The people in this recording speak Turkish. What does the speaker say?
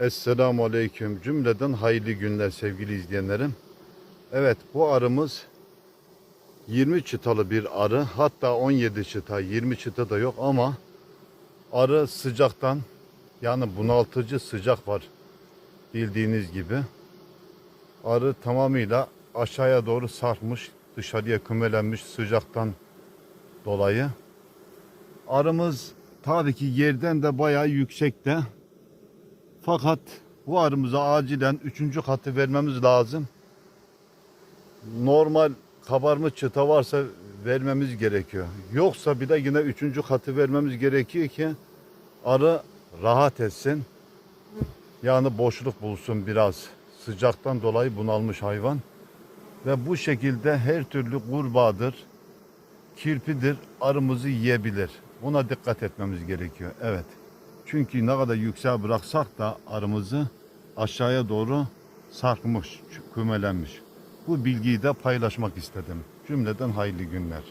Esselamu Aleyküm. Cümleden hayırlı günler sevgili izleyenlerim. Evet bu arımız 20 çıtalı bir arı. Hatta 17 çıta, 20 çıta da yok ama arı sıcaktan yani bunaltıcı sıcak var bildiğiniz gibi. Arı tamamıyla aşağıya doğru sarkmış, dışarıya kümelenmiş sıcaktan dolayı. Arımız tabii ki yerden de bayağı yüksekte. Fakat bu arımıza acilen üçüncü katı vermemiz lazım. Normal kabarmış çıta varsa vermemiz gerekiyor. Yoksa bir de yine üçüncü katı vermemiz gerekiyor ki arı rahat etsin. Yani boşluk bulsun biraz. Sıcaktan dolayı bunalmış hayvan. Ve bu şekilde her türlü kurbağadır, kirpidir arımızı yiyebilir. Buna dikkat etmemiz gerekiyor. Evet. Çünkü ne kadar yüksek bıraksak da arımızı aşağıya doğru sarkmış, kümelenmiş. Bu bilgiyi de paylaşmak istedim. Cümleden hayırlı günler.